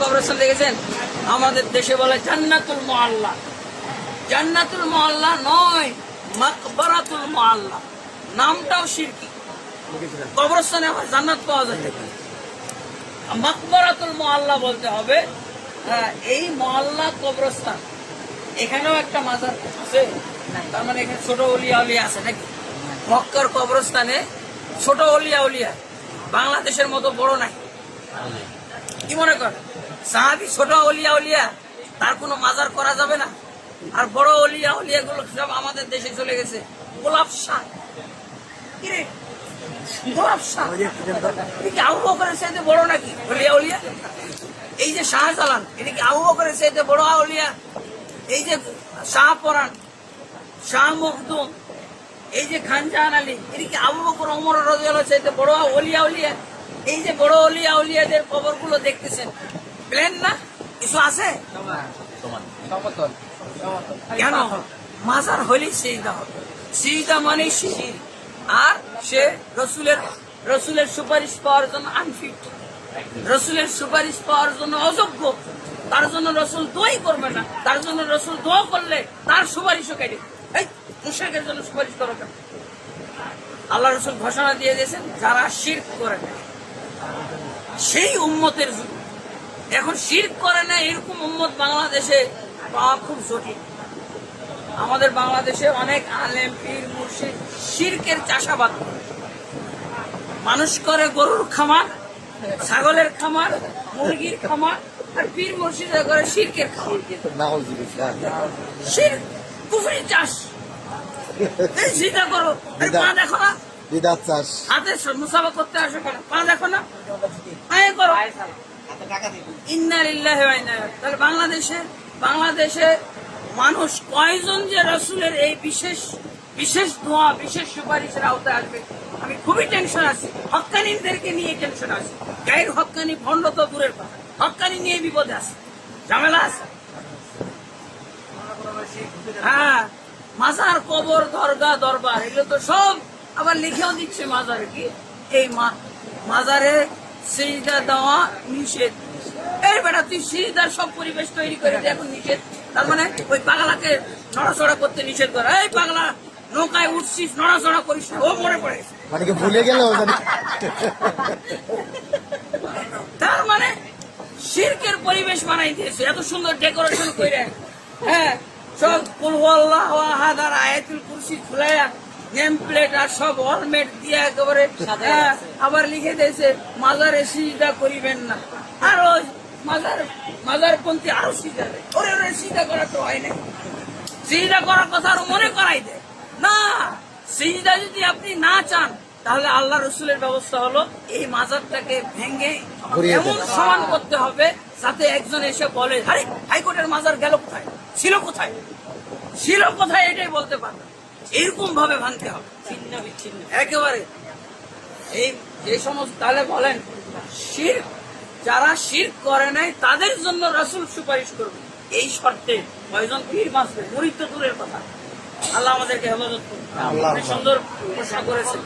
কবরস্থান দেখেছেন? আমাদের দেশে বলে জান্নাতুল মোয়াল্লা জান্নাতুল মোয়াল্লা নয়, মাকবারাতুল মোয়াল্লা নামটাও শিরকি কবরস্থানে আবার জান্নাত পাওয়া যায়? মাকবারাতুল মোয়াল্লা বলতে হবে এই মহল্লা কবরস্থান, এখানেও একটা মাজার আছে। তার মানে এখানে ছোট অলিয়া উলিয়া আছে নাকি? মক্কার কবরস্থানে ছোট অলিয়া উলিয়া বাংলাদেশের মতো বড় নাই। কি মনে কর? সাহাবি ছোট অলিয়া উলিয়া তার কোনো মাজার করা যাবে না। আর বড় অলিয়া উলিয়া গুলো সব আমাদের দেশে চলে গেছে। গোলাপ শাহ অলিয়া এই যে শাহজালাল, এটা বড় এই যে শাহ শাহ এই যে খানজাহান আলী, এটা কি আবু বকর, ওমর রাদিয়াল্লাহু চাইতে বড় অলিয়া উলিয়া এই যে বড় অলিয়া উলিয়াদের কবরগুলো দেখতেছেন প্লেন না? কিছু আছে? কেন? মাজার হলেই হবে। সিজদা মানে শির আর সে রসুলের রসুলের সুপারিশ পাওয়ার জন্য আনফিট। রসুলের সুপারিশ পাওয়ার জন্য অযোগ্য। তার জন্য রসুল দোয়াই করবে না। তার জন্য রসুল দোয়া করলে তার সুপারিশও কেটে এই মুশাকের জন্য সুপারিশ করো কেন আল্লাহ রসুল ঘোষণা দিয়ে দিয়েছেন যারা শির করে না। সেই উম্মতের যুগ এখন শির করে না এরকম উম্মত বাংলাদেশে পাওয়া খুব জটিল। আমাদের বাংলাদেশে অনেক আলেম পীর মুর্শিদ শিরকের চাষাবাদ মানুষ করে গরুর খামার ছাগলের খামার মুরগির খামার আর পীর মুর্শিদা করে শিরকের খামার। শির পুকুরি চাষ। চিন্তা করো পা দেখো না হাতে মুসাফা করতে আসো কেন? বাংলাদেশে বাংলাদেশে মানুষ কয়জন যে রসুলের এই বিশেষ বিশেষ দোয়া, বিশেষ সুপারিশের আওতায় আসবে? আমি খুবই টেনশন আছি। হক্কানিদেরকে নিয়ে টেনশন আছি। গায়ের হক্কানি ভণ্ড তো দূরের কথা। হক্কানি নিয়ে বিপদে আছে। ঝামেলা আছে। হ্যাঁ মাজার, কবর, দরগা, দরবার, এগুলো তো সব আবার লিখেও দিচ্ছে মাজারে। কি? এই মাজারে সিজদা দেওয়া নিষেধ। এই বেটা তুই সিজদার সব পরিবেশ তৈরি করে দে এখন নিষেধ। তার মানে ওই পাগলাকে নড়াচড়া করতে নিষেধ করে। এই পাগলা নৌকায় উঠছিস নড়াচড়া করিস ও মরে পড়ে। মানে কি ভুলে গেল তার মানে শিরকের পরিবেশ বানাই দিয়েছে এত সুন্দর ডেকোরেশন করে হ্যাঁ সব কুলহু আল্লাহ আহাদ আর আয়াতুল কুরসি ঝুলাইয়া নেম প্লেট আর সব অলমেট দিয়ে একেবারে হ্যাঁ, আবার লিখে দিয়েছে মাজারে সিজদা করিবেন না। আর ওই মাজার মাজার পন্থী আরও সিজা দেয় ওরে ওরে সিজা করা তো হয় না সিজদা করার কথা আরও মনে করাই দেয় না সিজদা যদি আপনি না চান তাহলে আল্লাহ রসুলের ব্যবস্থা হলো এই মাজারটাকে ভেঙে এমন সমান করতে হবে যাতে একজন এসে বলে আরে হাইকোর্টের মাজার গেল কোথায়? ছিল কোথায়? ছিল কোথায় এটাই বলতে পারবে এরকম ভাবে ভাঙতে হবে। ছিন্ন বিচ্ছিন্ন। একেবারে। এই যে সমস্ত তাহলে বলেন শির যারা শির করে নাই তাদের জন্য রাসুল সুপারিশ করবে এই শর্তে কয়জন পীর মাসবে মরিত দূরের কথা। আল্লাহ আমাদেরকে হেফাজত করবে সুন্দর প্রশ্ন করেছে